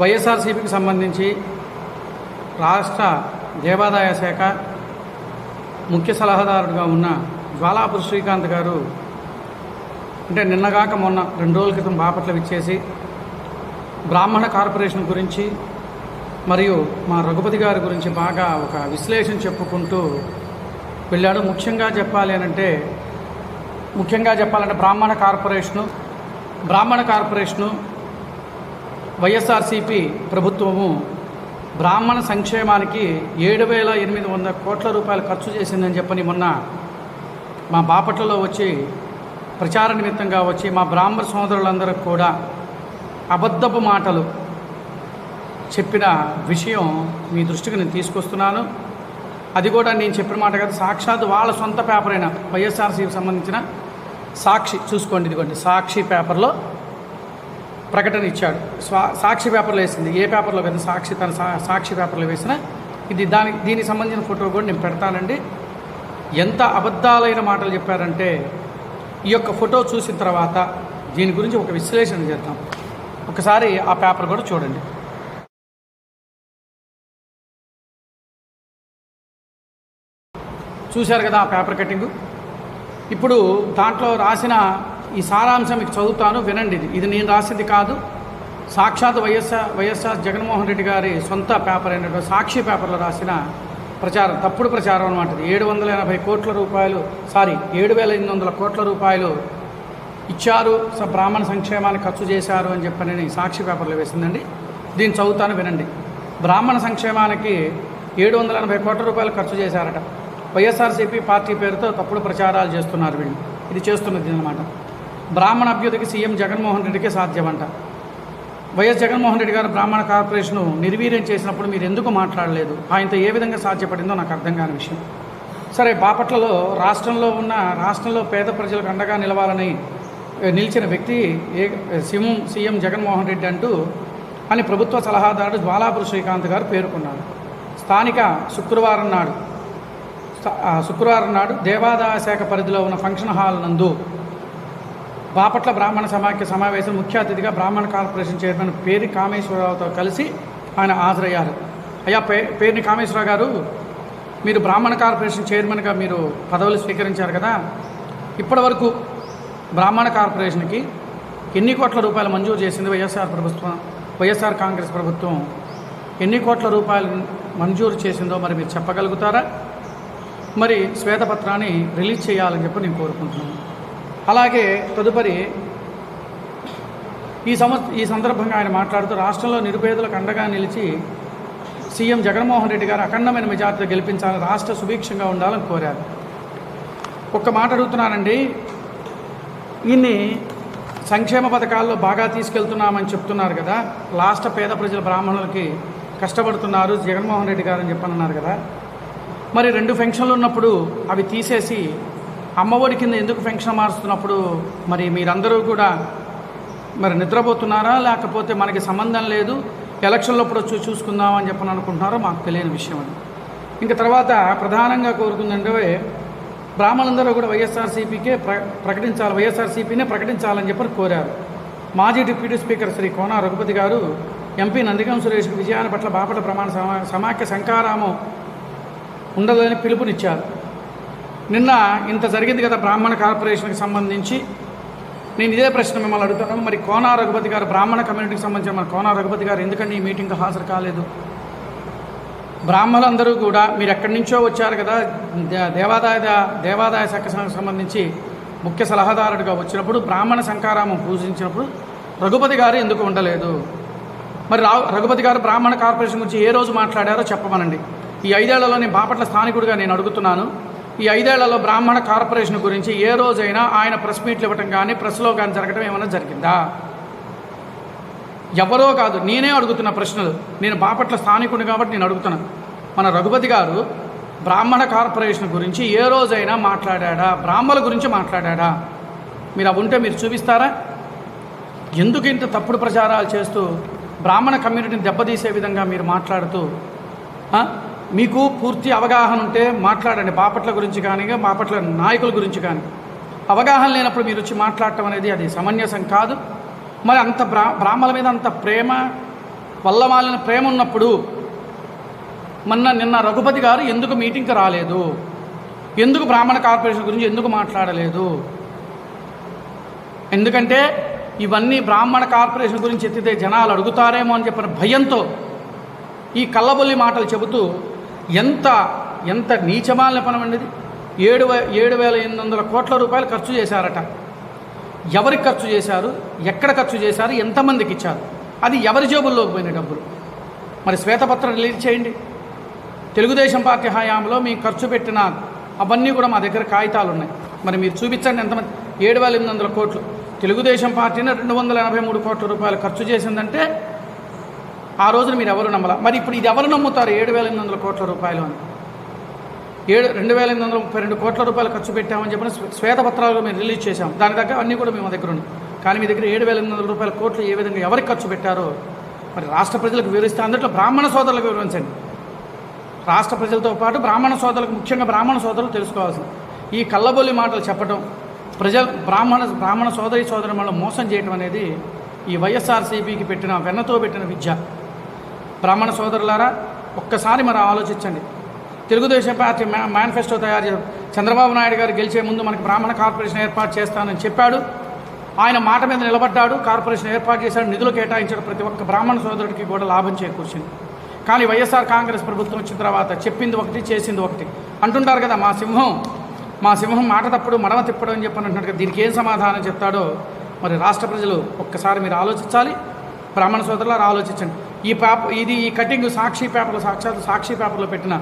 వైఎస్ఆర్సీపీకి సంబంధించి రాష్ట్ర దేవాదాయ శాఖ ముఖ్య సలహాదారుడుగా ఉన్న జ్వాలాపురి శ్రీకాంత్ గారు అంటే నిన్నగాక మొన్న రెండు రోజుల క్రితం బాపట్ల విచ్చేసి బ్రాహ్మణ కార్పొరేషన్ గురించి మరియు మా రఘుపతి గారి గురించి బాగా ఒక విశ్లేషణ చెప్పుకుంటూ వెళ్ళాడు. ముఖ్యంగా చెప్పాలి అని అంటే ముఖ్యంగా చెప్పాలంటే బ్రాహ్మణ కార్పొరేషను బ్రాహ్మణ కార్పొరేషను వైఎస్ఆర్సిపి ప్రభుత్వము బ్రాహ్మణ సంక్షేమానికి ఏడు వేల ఎనిమిది వందల కోట్ల రూపాయలు ఖర్చు చేసిందని చెప్పని మొన్న మా బాపట్లలో వచ్చి ప్రచార నిమిత్తంగా వచ్చి మా బ్రాహ్మణ సోదరులందరికి కూడా అబద్ధపు మాటలు చెప్పిన విషయం మీ దృష్టికి నేను తీసుకొస్తున్నాను. అది కూడా నేను చెప్పిన మాట కాదు సాక్షాత్ వాళ్ళ సొంత పేపర్ అయిన వైఎస్ఆర్సీకి సంబంధించిన సాక్షి చూసుకోండి ఇదిగోండి సాక్షి పేపర్లో ప్రకటన ఇచ్చాడు. స్వా సాక్షి పేపర్లో వేసింది. ఏ పేపర్లో కదా సాక్షి తన సా సాక్షి పేపర్లో వేసిన ఇది దాని దీనికి సంబంధించిన ఫోటో కూడా నేను పెడతానండి. ఎంత అబద్ధాలైన మాటలు చెప్పారంటే ఈ యొక్క ఫోటో చూసిన తర్వాత దీని గురించి ఒక విశ్లేషణ చేద్దాం. ఒకసారి ఆ పేపర్ కూడా చూడండి. చూశారు కదా ఆ పేపర్ కటింగు ఇప్పుడు దాంట్లో రాసిన ఈ సారాంశం మీకు చదువుతాను వినండి ఇది. ఇది నేను రాసింది కాదు. సాక్షాత్ వైఎస్ఆర్ వైఎస్ఆర్ జగన్మోహన్ రెడ్డి గారి సొంత పేపర్ అయినటువంటి సాక్షి పేపర్లో రాసిన ప్రచారం తప్పుడు ప్రచారం అనమాట ఏడు వందల ఎనభై కోట్ల రూపాయలు సారీ ఏడు వేల ఎనిమిది వందల కోట్ల రూపాయలు ఇచ్చారు. బ్రాహ్మణ సంక్షేమాన్ని ఖర్చు చేశారు అని చెప్పని సాక్షి పేపర్లో వేసిందండి. దీన్ని చదువుతాను వినండి. బ్రాహ్మణ సంక్షేమానికి ఏడు వందల ఎనభై కోట్ల రూపాయలు ఖర్చు చేశారట. వైఎస్ఆర్సీపీ పార్టీ పేరుతో తప్పుడు ప్రచారాలు చేస్తున్నారు వీళ్ళు. ఇది చేస్తున్నది అనమాట బ్రాహ్మణ అభ్యుదికి సీఎం జగన్మోహన్ రెడ్డికే సాధ్యమంట. వైఎస్ జగన్మోహన్ రెడ్డి గారు బ్రాహ్మణ కార్పొరేషన్ను నిర్వీర్యం చేసినప్పుడు మీరు ఎందుకు మాట్లాడలేదు? ఆయనతో ఏ విధంగా సాధ్యపడిందో నాకు అర్థం కాని విషయం. సరే బాపట్లలో రాష్ట్రంలో ఉన్న రాష్ట్రంలో పేద ప్రజలకు అండగా నిలవాలని నిలిచిన వ్యక్తి ఏ సీఎం సీఎం జగన్మోహన్ రెడ్డి అంటూ అని ప్రభుత్వ సలహాదారుడు జ్వాలాపురి శ్రీకాంత్ గారు పేర్కొన్నారు. స్థానిక శుక్రవారం నాడు శుక్రవారం నాడు దేవాదాయ శాఖ పరిధిలో ఉన్న ఫంక్షన్ హాల్ నందు బాపట్ల బ్రాహ్మణ సమాఖ్య సమావేశం ముఖ్య అతిథిగా బ్రాహ్మణ కార్పొరేషన్ చైర్మన్ పేరి కామేశ్వరరావుతో కలిసి ఆయన హాజరయ్యారు. అయ్యా పే పేరుని కామేశ్వరరావు గారు మీరు బ్రాహ్మణ కార్పొరేషన్ చైర్మన్గా మీరు పదవులు స్వీకరించారు కదా. ఇప్పటివరకు బ్రాహ్మణ కార్పొరేషన్కి ఎన్ని కోట్ల రూపాయలు మంజూరు చేసింది వైఎస్ఆర్ ప్రభుత్వం వైఎస్ఆర్ కాంగ్రెస్ ప్రభుత్వం? ఎన్ని కోట్ల రూపాయలు మంజూరు చేసిందో మరి మీరు చెప్పగలుగుతారా? మరి శ్వేతపత్రాన్ని రిలీజ్ చేయాలని చెప్పి నేను కోరుకుంటున్నాను. అలాగే తదుపరి ఈ సంవ ఈ సందర్భంగా ఆయన మాట్లాడుతూ రాష్ట్రంలో నిరుపేదలకు అండగా నిలిచి సీఎం జగన్మోహన్ రెడ్డి గారు అఖండమైన మెజార్టీతో గెలిపించాలని రాష్ట్ర సుభిక్షంగా ఉండాలని కోరారు. ఒక్క మాట అడుగుతున్నానండి. ఈయన్ని సంక్షేమ పథకాల్లో బాగా తీసుకెళ్తున్నామని చెప్తున్నారు కదా. లాస్ట్ పేద ప్రజల బ్రాహ్మణులకి కష్టపడుతున్నారు జగన్మోహన్ రెడ్డి గారు అని చెప్పనున్నారు కదా. మరి రెండు ఫెన్షన్లు ఉన్నప్పుడు అవి తీసేసి అమ్మఒడి కింద ఎందుకు పెన్షన్ మారుస్తున్నప్పుడు మరి మీరందరూ కూడా మరి నిద్రపోతున్నారా? లేకపోతే మనకి సంబంధం లేదు ఎలక్షన్లప్పుడు వచ్చి చూసుకుందాం అని చెప్పని అనుకుంటున్నారో? మాకు తెలియని విషయం అది. ఇంకా తర్వాత ప్రధానంగా కోరుకుందంటే బ్రాహ్మణులందరూ కూడా వైఎస్ఆర్సీపీకే ప్ర ప్రకటించాలి వైఎస్ఆర్సీపీనే ప్రకటించాలని చెప్పని కోరారు. మాజీ deputy speaker Shri Kona Raghupathi garu MP Nandigam Suresh విజయాన్ని పట్ల బాపట్ల ప్రమాణ సమా సమాఖ్య శంకారామం ఉండదని పిలుపునిచ్చారు. నిన్న ఇంత జరిగింది కదా బ్రాహ్మణ కార్పొరేషన్కి సంబంధించి. నేను ఇదే ప్రశ్న మిమ్మల్ని అడుగుతున్నాను మరి కోనా రఘుపతి గారు బ్రాహ్మణ కమ్యూనిటీకి సంబంధించిన మన కోనా రఘుపతి గారు ఎందుకండి ఈ మీటింగ్కి హాజరు కాలేదు? బ్రాహ్మణులందరూ కూడా మీరు ఎక్కడి నుంచో వచ్చారు కదా దే- దేవాదాయ దేవాదాయ శాఖ సంబంధించి ముఖ్య సలహాదారుడిగా వచ్చినప్పుడు బ్రాహ్మణ శంకారామం పూజించినప్పుడు రఘుపతి గారు ఎందుకు ఉండలేదు? మరి రా రఘుపతి గారు బ్రాహ్మణ కార్పొరేషన్ గురించి ఏ రోజు మాట్లాడారో చెప్పమనండి. ఈ ఐదేళ్ళలో నేను బాపట్ల స్థానికుడిగా నేను అడుగుతున్నాను. ఈ ఐదేళ్ళలో బ్రాహ్మణ కార్పొరేషన్ గురించి ఏ రోజైనా ఆయన ప్రెస్ మీట్లు ఇవ్వటం కానీ ప్రెస్లో కానీ జరగడం ఏమైనా జరిగిందా? ఎవరో కాదు నేనే అడుగుతున్న ప్రశ్నలు. నేను బాపట్ల స్థానికుడు కాబట్టి నేను అడుగుతున్నాను మన రఘుపతి గారు బ్రాహ్మణ కార్పొరేషన్ గురించి ఏ రోజైనా మాట్లాడా బ్రాహ్మణుల గురించి మాట్లాడా మీరు అవి ఉంటే మీరు చూపిస్తారా? ఎందుకు ఇంత తప్పుడు ప్రచారాలు చేస్తూ బ్రాహ్మణ కమ్యూనిటీని దెబ్బతీసే విధంగా మీరు మాట్లాడుతూ మీకు పూర్తి అవగాహన ఉంటే మాట్లాడండి. బాపట్ల గురించి కానీ బాపట్ల నాయకుల గురించి కానీ అవగాహన లేనప్పుడు మీరు వచ్చి మాట్లాడటం అనేది అది సమంజసం కాదు. మరి అంత బ్రా బ్రాహ్మల మీద అంత ప్రేమ వల్లమాలిన ప్రేమ ఉన్నప్పుడు మొన్న నిన్న రఘుపతి గారు ఎందుకు మీటింగ్కి రాలేదు? ఎందుకు బ్రాహ్మణ కార్పొరేషన్ గురించి ఎందుకు మాట్లాడలేదు? ఎందుకంటే ఇవన్నీ బ్రాహ్మణ కార్పొరేషన్ గురించి ఎత్తితే జనాలు అడుగుతారేమో అని చెప్పిన భయంతో ఈ కళ్ళబొల్లి మాటలు చెబుతూ ఎంత ఎంత నీచమాలిన పనమండిది? ఏడు ఏడు వేల ఎనిమిది వందల కోట్ల రూపాయలు ఖర్చు చేశారట. ఎవరికి ఖర్చు చేశారు? ఎక్కడ ఖర్చు చేశారు? ఎంతమందికి ఇచ్చారు అది ఎవరి జేబుల్లోకి పోయిన డబ్బులు? మరి శ్వేతపత్రం రిలీజ్ చేయండి. తెలుగుదేశం పార్టీ హయాంలో మేము ఖర్చు పెట్టిన అవన్నీ కూడా మా దగ్గర కాగితాలు ఉన్నాయి మరి మీరు చూపించండి ఎంతమంది? ఏడు వేల ఎనిమిది వందల కోట్లు. తెలుగుదేశం పార్టీని రెండు వందల ఎనభై మూడు కోట్ల రూపాయలు ఖర్చు చేసిందంటే ఆ రోజున మీరు ఎవరు నమ్మలా? మరి ఇప్పుడు ఇది ఎవరు నమ్ముతారు? ఏడు వేల ఎనిమిది వందల కోట్ల రూపాయలు అని. ఏడు రెండు వేల ఎనిమిది వందల ముప్పై రెండు కోట్ల రూపాయలు ఖర్చు పెట్టామని చెప్పిన శ్వేతపత్రాలు మేము రిలీజ్ చేశాం. దాని దగ్గర అన్నీ కూడా మేము దగ్గర ఉన్నాయి కానీ మీ దగ్గర ఏడు వేల ఎనిమిది వందల రూపాయల కోట్లు ఏ విధంగా ఎవరికి ఖర్చు పెట్టారో మరి రాష్ట్ర ప్రజలకు వివరిస్తే అందులో బ్రాహ్మణ సోదరులకు వివరించండి. రాష్ట్ర ప్రజలతో పాటు బ్రాహ్మణ సోదరులకు ముఖ్యంగా బ్రాహ్మణ సోదరులు తెలుసుకోవాల్సింది. ఈ కళ్ళబొల్లి మాటలు చెప్పడం ప్రజలు బ్రాహ్మణ బ్రాహ్మణ సోదరి సోదరు మోసం చేయడం అనేది ఈ వైఎస్ఆర్సీపీకి పెట్టిన వెన్నతో పెట్టిన విద్య. బ్రాహ్మణ సోదరులారా ఒక్కసారి మరి ఆలోచించండి. తెలుగుదేశం పార్టీ మ్యా మేనిఫెస్టో తయారు చేశారు చంద్రబాబు నాయుడు గారు గెలిచే ముందు మనకి బ్రాహ్మణ కార్పొరేషన్ ఏర్పాటు చేస్తానని చెప్పాడు. ఆయన మాట మీద నిలబడ్డాడు కార్పొరేషన్ ఏర్పాటు చేశాడు నిధులు కేటాయించాడు ప్రతి ఒక్క బ్రాహ్మణ సోదరుడికి కూడా లాభం చేకూర్చింది. కానీ వైఎస్ఆర్ కాంగ్రెస్ ప్రభుత్వం వచ్చిన తర్వాత చెప్పింది ఒకటి చేసింది ఒకటి. అంటుంటారు కదా మా సింహం మా సింహం మాట తప్పుడు మడమ తిప్పడం అని చెప్పని అంటున్నాడు కదా దీనికి ఏం సమాధానం చెప్తాడో మరి రాష్ట్ర ప్రజలు ఒక్కసారి మీరు ఆలోచించాలి. బ్రాహ్మణ సోదరులారు ఆలోచించండి. ఈ పేపర్ ఇది ఈ కటింగ్ సాక్షి పేపర్లో సాక్షాత్ సాక్షి పేపర్లో పెట్టిన